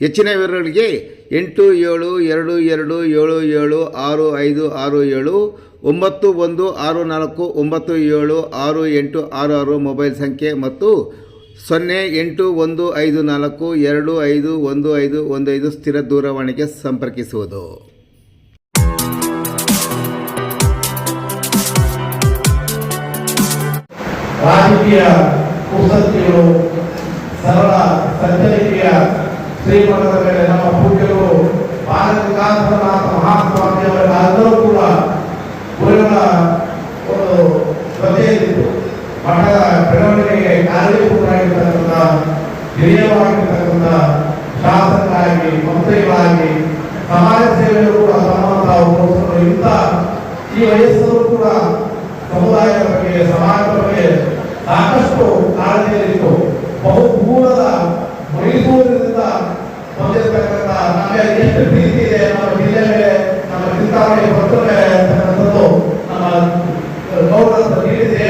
ಹೆಚ್ಚಿನ ವಿವರಗಳಿಗೆ ಎಂಟು ಏಳು ಎರಡು ಎರಡು ಏಳು ಏಳು ಆರು ಐದು ಆರು ಏಳು ಒಂಬತ್ತು ಒಂದು ಆರು ನಾಲ್ಕು ಒಂಬತ್ತು ಏಳು ಆರು ಎಂಟು ಆರು ಆರು ಮೊಬೈಲ್ ಸಂಖ್ಯೆ ಮತ್ತು ಸೊನ್ನೆ ಎಂಟು ಒಂದು ಐದು ನಾಲ್ಕು ಎರಡು ಐದು ಒಂದು ಐದು ಒಂದು ಐದು ಸ್ಥಿರ ದೂರವಾಣಿಗೆ ಸಂಪರ್ಕಿಸುವುದು. ರಾಜಕೀಯ ಸರಳ ಸಜ್ಜನಿಕೆಯ ಶ್ರೀಮಠದ ಮೇಲೆ ನಮ್ಮ ಪೂಜ್ಯರು ಭಾರತ ವಿಕಾಸನಾಥ ಮಹಾಸ್ವಾಮಿಯವರೆಲ್ಲರೂ ಕೂಡ ಗುರುಗಳ ಒಂದು ಜೊತೆಯಲ್ಲಿದ್ದು ಮಠದ ಬೆಳವಣಿಗೆಗೆ ಕಾರ್ಯಕರ್ತರಾಗಿರ್ತಕ್ಕಂಥ ಹಿರಿಯವಾಗಿರ್ತಕ್ಕಂಥ ಶಾಸಕರಾಗಿ, ಮಂತ್ರಿಗಳಾಗಿ, ಸಮಾಜ ಸೇವೆಯೂ ಕೂಡ ತಮ್ಮನ್ನು ತಾವು ಇಂಥ ಈ ವಯಸ್ಸಲ್ಲೂ ಕೂಡ ಸಮುದಾಯದ ಬಗ್ಗೆ, ಸಮಾಜದ ಬಗ್ಗೆ ಸಾಕಷ್ಟು ಕಾಳಜಿಯಲ್ಲಿತ್ತು ಬಹು ನಮಗೆ ಎಷ್ಟು ಪ್ರೀತಿ ಇದೆ ನಮ್ಮ ಜಿಲ್ಲೆ ನಮ್ಮ ಚಿಂತಾಮಣಿ ಭಕ್ತರ ಅಂತಕ್ಕಂಥದ್ದು ನಮ್ಮ ಗೌರವ ನೀಡಿದೆ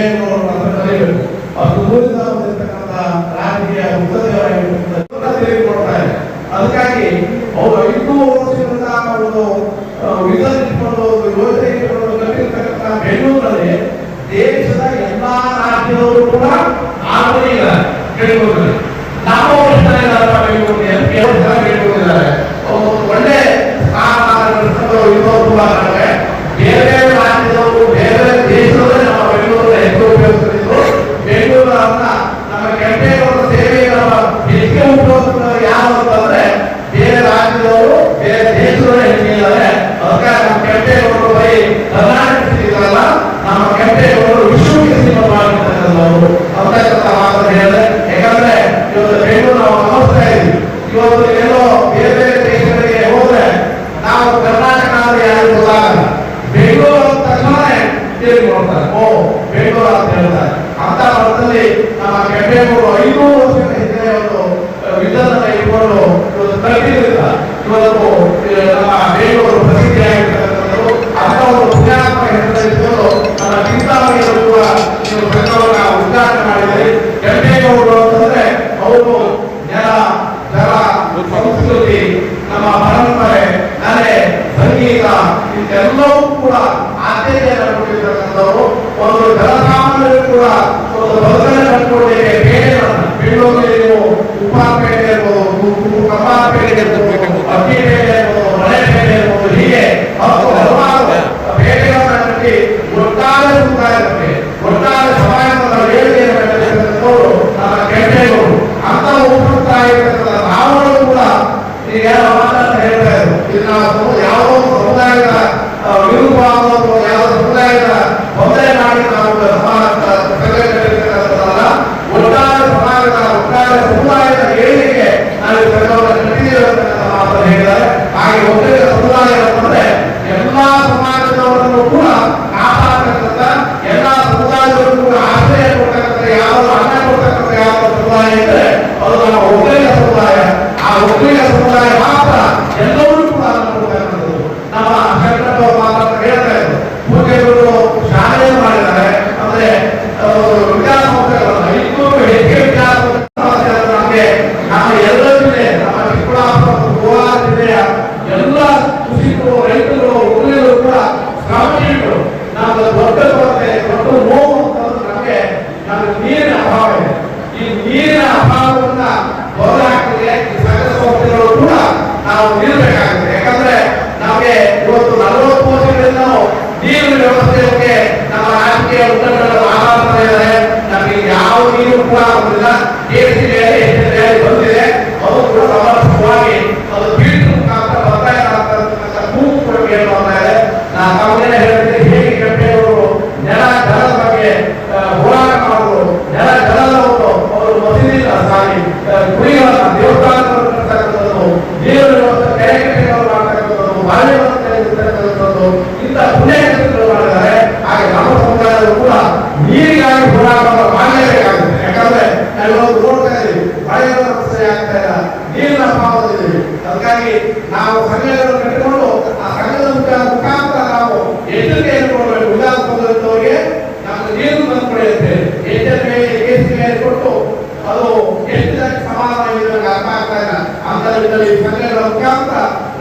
ಕರೀಬೇಕು ಅಷ್ಟು ದೂರದಿಂದ ಬಂದಿರತಕ್ಕಂಥ ರಾಜಕೀಯ ಮುಕ್ತದೇವರಾಗಿರ್ತಕ್ಕಂಥ ತಿಳಿದುಕೊಡ್ತಾರೆ ಅದಕ್ಕಾಗಿ ಅವರು ಅಂತ ಹೇಳ್ತಾರೆ. ಅಂತ ಅರ್ಥದಲ್ಲಿ ನಮ್ಮ ಕೆಂಪೇಗೌಡರು ಐನೂರು ವರ್ಷಗಳ ಹಿಂದೆ ಒಂದು ವಿಧಾನ ಇಟ್ಕೊಂಡು ಇವತ್ತು ಕಲ್ತಿರಲಿಲ್ಲ ಇವತ್ತು ನಮ್ಮ ಎಲ್ಲ ನಮ್ಮ ಚಿಕ್ಕಬಳ್ಳಾಪುರ ಜಿಲ್ಲೆಯ ಎಲ್ಲ ಕೃಷಿಕರು, ರೈತರು ಉದ್ಯಮಿಗಳು ಕೂಡ ಶ್ರಮಜೀವಿಗಳು ನಮ್ಮ ದೊಡ್ಡ ಕೊರತೆ, ದೊಡ್ಡ ನೋವು ನಮಗೆ ನಮ್ಮ ನೀರಿನ ಅಭಾವ ಇದೆ. ಈ ನೀರಿನ ಅಭಾವವನ್ನ ಹೋರಾಟಕ್ಕೆ ಈ ಕೂಡ ನಾವು ನಿಲ್ಲಬೇಕಾಗುತ್ತೆ. ಯಾಕಂದ್ರೆ ನಮಗೆ ಇವತ್ತು ನಲವತ್ತು ವರ್ಷಗಳಿಂದ ನೀರಿನ ವ್ಯವಸ್ಥೆ ಬಗ್ಗೆ ನಮ್ಮ ರಾಜಕೀಯ ಬಾಲ್ಯವನ್ನು ಕರೆದಿರ್ತಕ್ಕಂಥದ್ದು ಇಂಥ ಪುಣ್ಯ ಕೆಲಸಗಳು ಮಾಡಿದ್ದಾರೆ ಹಾಗೆ ನಮ್ಮ ಸಮುದಾಯದಲ್ಲೂ ಕೂಡ ನೀರಿಗಾಗಿ ಹೋರಾಟ ಮಾಡಲೇಬೇಕಾಗುತ್ತೆ ಯಾಕಂದ್ರೆ ನಾವು ನೋಡ್ತಾ ಇದ್ದೀವಿ ಮಳೆಯನ್ನು ಸರಿ ಆಗ್ತಾ ಇಲ್ಲ ನೀರಿನ ಅಭಾವದಲ್ಲಿದ್ದೀವಿ ಅದಕ್ಕಾಗಿ ನಾವು ಸಂಘಗಳನ್ನು ಕಟ್ಟಿಕೊಂಡು ಆ ಸಂಘದ ಮುಖಾಂತರ ನಾವು ಎಚ್ಚರಿಕೆಯನ್ನು ಕೊಡಬೇಕು ಉದಾಹರಣೆ ನಮ್ಮ ನೀರು ಬಂದು ಪಡೆಯುತ್ತೆ ಎಚ್ಚರಿಕೆ ಕೊಟ್ಟು ಅದು ಎಷ್ಟು ಸಮಾಧಾನ ಇರಬೇಕು ಅರ್ಥ ಆಗ್ತಾ ಇಲ್ಲ. ಅಂತರಲ್ಲಿ ಸಂಘಗಳ ಮುಖಾಂತರ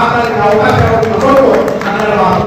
ఆకలి అవకాశాలు ఉన్నప్పుడు